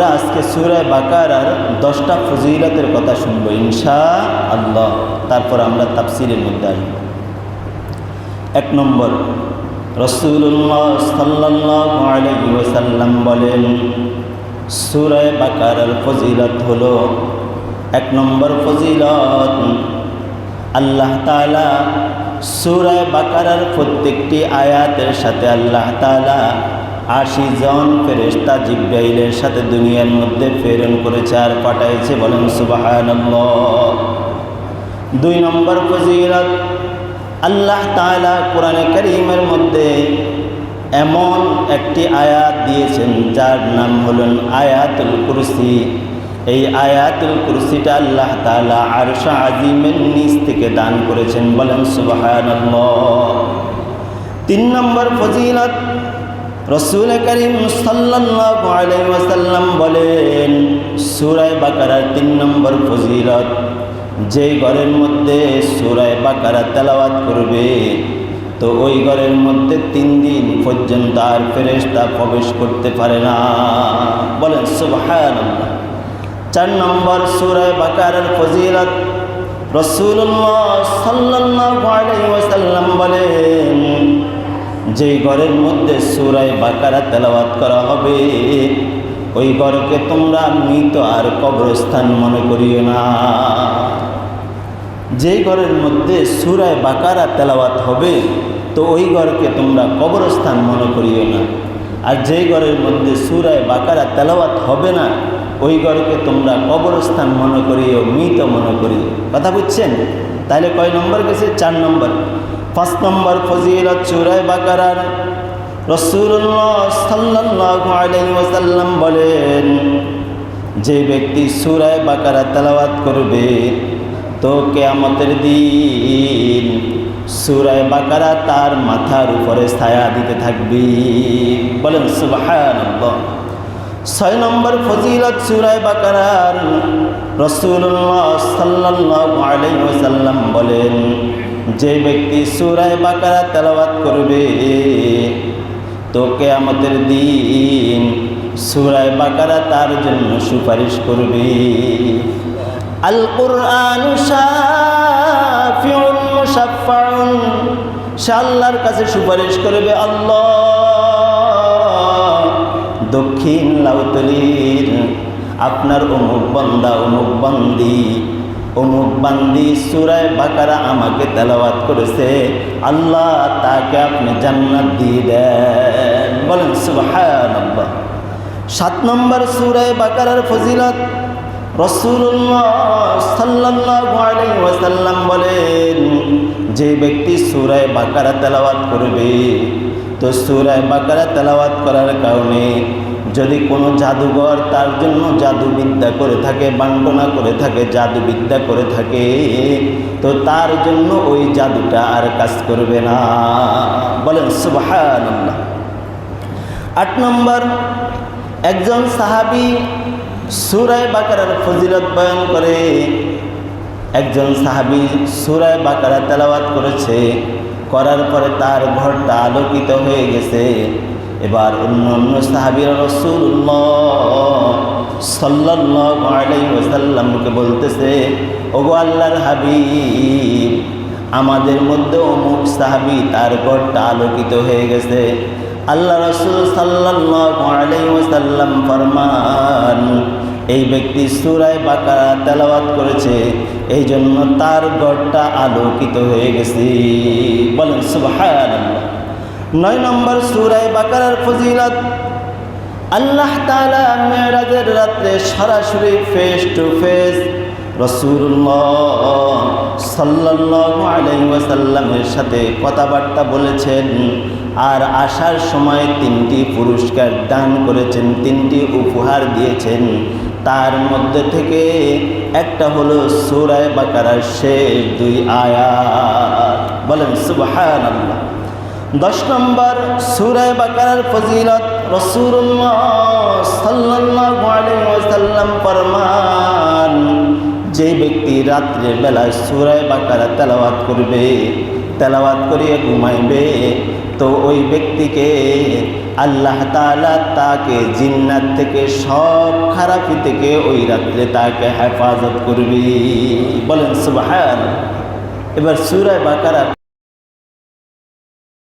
আমরা আজকে সুরায় বাকার আর দশটা ফজিলতের কথা শুনব ইনশা আল্লাহ তারপর আমরা তাফসিরের মধ্যে আসব। এক নম্বর রসুল্লাহ সাল্লাহ আলহি ওসাল্লাম বলেন সুরায় বাকারার ফজিলত হলো, এক নম্বর ফজিলত, আল্লাহ তালা সুরায় বাকারার প্রত্যেকটি আয়াতের সাথে আল্লাহ তালা আশি জন ফেরেস্তা জিব্রাইলের সাথে দুনিয়ার মধ্যে প্রেরণ করেছে আর পাঠাইছে বলেন সুবাহ দুই নম্বর ফজিলত, আল্লাহ তালা কোরআনে করিমের মধ্যে এমন একটি আয়াত দিয়েছেন, যার নাম হলেন আয়াতুল কুরসি। এই আয়াতুল কুরসিটা আল্লাহ তালা আরশা আজিমের নিচ থেকে দান করেছেন বলেন সুবাহ তিন নম্বর ফজিলত রসুল করিম সাল্লাম বলেন, সুরায় বাকারার তিন নম্বর ফজিলত, যে ঘরের মধ্যে সুরায় বাকারা তেলাওয়াত করবে, তো ওই ঘরের মধ্যে তিন দিন পর্যন্ত আর ফেরেস্তা প্রবেশ করতে পারে না। বলেন সুবাহান চার নম্বর সুরায় বাকারার ফজিলত রসুল্লাহ সাল্লাম বলেন যেই ঘরের মধ্যে সুরায় বাকারা তেলাওয়াত করা হবে, ওই ঘরকে তোমরা মৃত আর কবরস্থান মনে করিও না। যেই ঘরের মধ্যে সুরায় বাকারা তেলাওয়াত হবে, তো ওই ঘরকে তোমরা কবরস্থান মনে করিও না। আর যেই ঘরের মধ্যে সুরায় বাকারা তেলাওয়াত হবে না, ওই ঘরকে তোমরা কবরস্থান মনে করিও, মৃত মনে করিও। কথা বুঝছেন? তাহলে কয় নম্বর গেছে? চার নম্বর। পাঁচ নম্বর ফজিলত সুরায় বাকারার রসুল্লাহ সাল্লাম বলেন, যে ব্যক্তি সুরায় বাকারা তেলাওয়াত করবে, তো কেয়ামতের দিন সুরায় বাকারা তার মাথার উপরে ছায়া দিতে থাকবি। বলেন সুবাহ ছয় নম্বর ফজিলত সুরায় বাকারার রসুল্লাহ সাল্লাম বলেন যে ব্যক্তি সুরায় বাকারা তেলাওয়াত করবে, তো কেয়ামতের দিন সুরায় বাকারা তার জন্য সুপারিশ করবে। আল কোরআন সে আল্লাহর কাছে সুপারিশ করবে, আল্লাহ দক্ষিণ লাউতলির আপনার অমুক বন্দা, অমুক বন্দি অমুক বান্দি সুরায় বাকারা আমাকে তেলাওয়াত করেছে। আল্লাহ তাকে আপনি জান্নাত দিয়ে দেন। বলেন সাত নম্বর সুরায় বাকারার ফজিলত রসুল্লাহ বলেন, যে ব্যক্তি সুরায় বাকারা তেলাওয়াত করবে, তো সুরায় বাকারা তেলাওয়াত করার কারণে যদি কোনো জাদুঘর তার জন্য জাদুবিদ্যা করে থাকে বান্টনা করে থাকে, জাদুবিদ্যা করে থাকে, তো তার জন্য ওই জাদুটা আর কাজ করবে না। বলেন সুবাহ আট নম্বর, একজন সাহাবি সুরায় বাকারার ফজিলত বয়ন করে। একজন সাহাবি সুরায় বাকারা তেলাওয়াত করেছে, করার পরে তার ঘরটা আলোকিত হয়ে গেছে। এবার অন্য অন্য সাহাবির রসুল্লাহ বলতেছে, ওগো আল্লাহর হাবিব, আমাদের মধ্যে অমুক সাহাবি তার ঘরটা আলোকিত হয়ে গেছে। আল্লাহ রসুল সাল্লাসাল্লাম ফরমান, এই ব্যক্তি সুরায় বাঁকা তেলাওয়াত করেছে এই জন্য তার গড়টা আলোকিত হয়ে গেছে। বলেন সুবাহান নয় নম্বর সুরায় বাকারার ফজিলত, আল্লাহ তালা মেয়েরাজের রাত্রে সরাসরি ফেস টু ফেস রসুল্লাহ সাল্লাহ আলাইসাল্লামের সাথে কথাবার্তা বলেছেন আর আসার সময় তিনটি পুরস্কার দান করেছেন, তিনটি উপহার দিয়েছেন। তার মধ্যে থেকে একটা হলো সুরায় বাকারার শেষ দুই আয়াত। বলেন আল্লাহ দশ নম্বর সুরায় বাকারার ফজিলত রসুল্লাহ ফরমান, যে ব্যক্তি রাত্রের বেলায় সুরায় বাকারা তেলাওয়াত করবে, তেলাওয়াত করিয়ে ঘুমাইবে, তো ওই ব্যক্তিকে আল্লাহ তাআলা তাকে জিন্নাত থেকে, সব খারাপি থেকে ওই রাত্রে তাকে হেফাজত করবি। বলেন সুবহান এবার সুরায় বাকারা